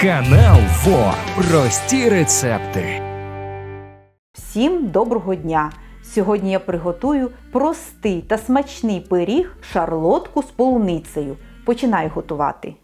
Канал ФО. Прості рецепти. Всім доброго дня! Сьогодні я приготую простий та смачний пиріг шарлотку з полуницею. Починаю готувати.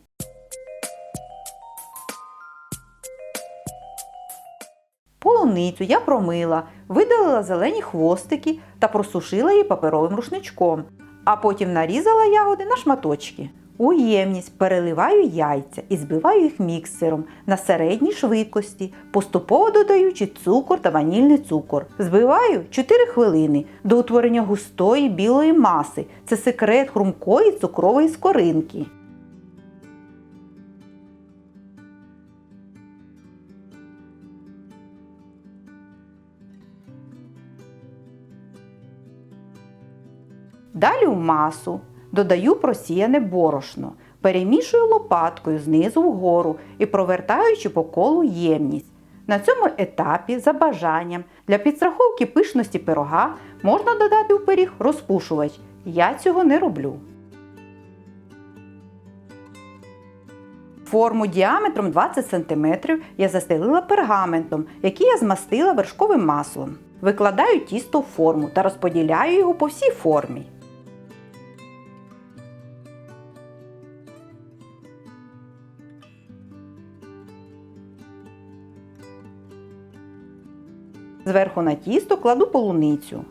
Полуницю я промила, видалила зелені хвостики та просушила її паперовим рушничком, а потім нарізала ягоди на шматочки. У ємність переливаю яйця і збиваю їх міксером на середній швидкості, поступово додаючи цукор та ванільний цукор. Збиваю 4 хвилини до утворення густої білої маси. Це секрет хрумкої цукрової скоринки. Далі в масу додаю просіяне борошно, перемішую лопаткою знизу вгору і провертаючи по колу ємність. На цьому етапі, за бажанням, для підстраховки пишності пирога можна додати у пиріг розпушувач. Я цього не роблю. Форму діаметром 20 см я застелила пергаментом, який я змастила вершковим маслом. Викладаю тісто в форму та розподіляю його по всій формі. Зверху на тісто кладу полуницю.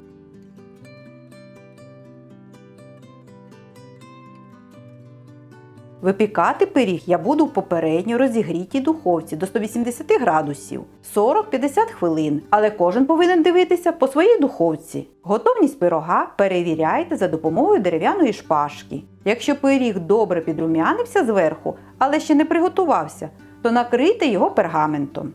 Випікати пиріг я буду в попередньо розігрітій духовці до 180 градусів 40-50 хвилин, але кожен повинен дивитися по своїй духовці. Готовність пирога перевіряйте за допомогою дерев'яної шпажки. Якщо пиріг добре підрум'янився зверху, але ще не приготувався, то накрийте його пергаментом.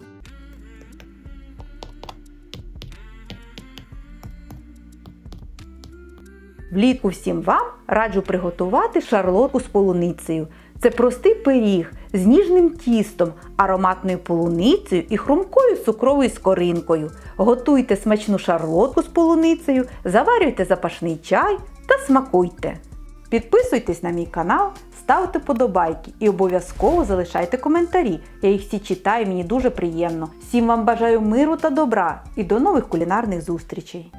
Влітку всім вам раджу приготувати шарлотку з полуницею. Це простий пиріг з ніжним тістом, ароматною полуницею і хрумкою цукровою скоринкою. Готуйте смачну шарлотку з полуницею, заварюйте запашний чай та смакуйте. Підписуйтесь на мій канал, ставте подобайки і обов'язково залишайте коментарі. Я їх всі читаю, мені дуже приємно. Всім вам бажаю миру та добра і до нових кулінарних зустрічей!